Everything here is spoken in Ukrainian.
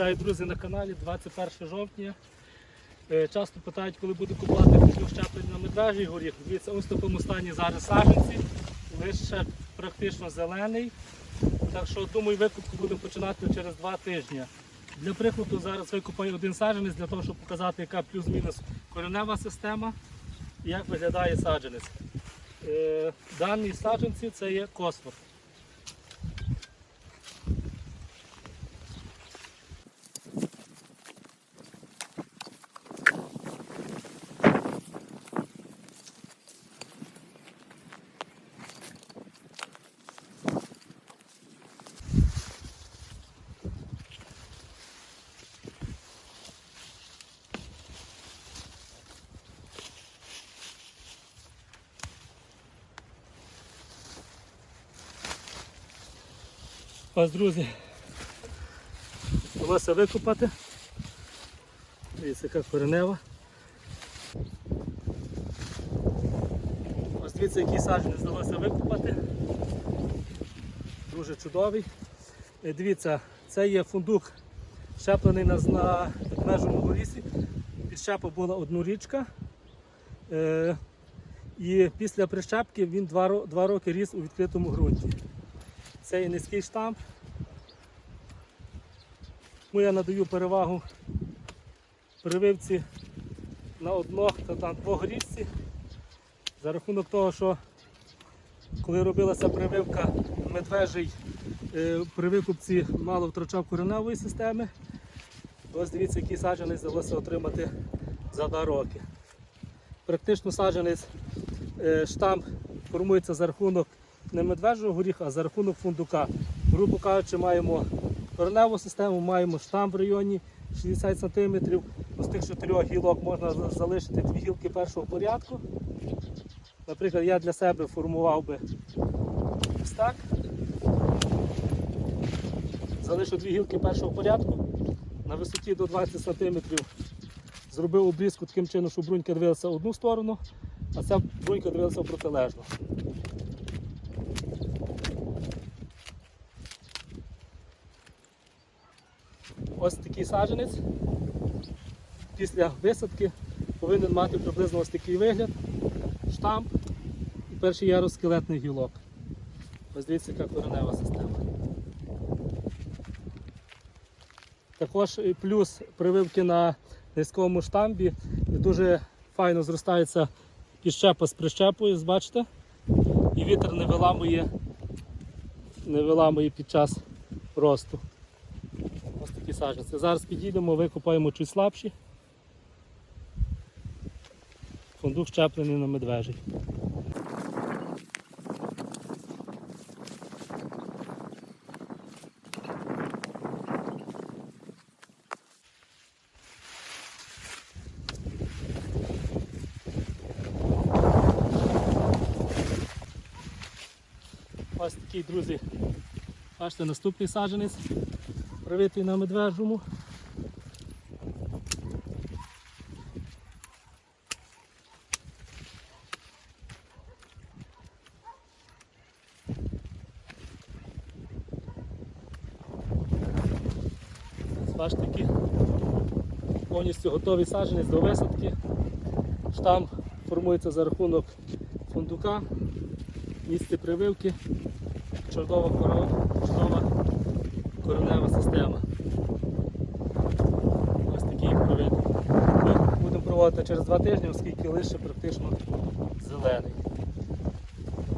Вітаю, друзі, на каналі 21 жовтня. Е, Часто питають, коли буде купувати куплю щеплення на медвежий горіх. Дивіться, ось в такому стані зараз саджанці. Лише практично зелений. Так що, думаю, викупку будемо починати через два тижні. Для прикладу зараз викупаю один саджанець для того, щоб показати, яка плюс-мінус коренева система і як виглядає саджанець. Е, Дані саджанці це є косфор. Ось, друзі, вдалося викопати. Дивіться, яка коренева. Ось дивіться, який саджанець вдалося викопати. Дуже чудовий. Е, Дивіться, це є фундук щеплений на, на межому лісі. Підщепа була однорічка. Е, і після прищепки він два, два роки ріс у відкритому ґрунті. Це є низький штамп. Тому я надаю перевагу прививці на однох та на двох. За рахунок того, що коли робилася прививка медвежий, е, при викупці мало втрачав кореневої системи. Ось дивіться, який саджанець вдалося отримати за два роки. Практично саджанець е, штамп формується за рахунок не медвежого горіха, а за рахунок фундука. Грубо кажучи, маємо кореневу систему, маємо штамп в районі 60 см. З тих чотирьох гілок можна залишити дві гілки першого порядку. Наприклад, я для себе формував би ось так. Залишу дві гілки першого порядку на висоті до 20 см. Зробив обрізку таким чином, щоб брунька дивилася в одну сторону, а ця брунька дивилася в протилежну. Ось такий саджанець після висадки повинен мати приблизно ось такий вигляд, штамп і перший ярус скелетних гілок. Ось дивіться, яка коренева система. Також плюс прививки на низькому штамбі дуже файно зростається підщепа з прищепою, бачите? І вітер не виламує, не виламує під час росту. Ось такі саджанці. Зараз підійдемо, викопаємо чуть слабші. Фундук щеплений на медвежий. Ось такий, друзі, бачите, наступний саджанець, привитий на медвежому. Бачите, який повністю готовий саджанець до висадки. Штам формується за рахунок фундука, місце прививки, чорнова корова, коренева система. Ось такий провід. Ми будемо проводити через два тижні, оскільки лише практично зелений.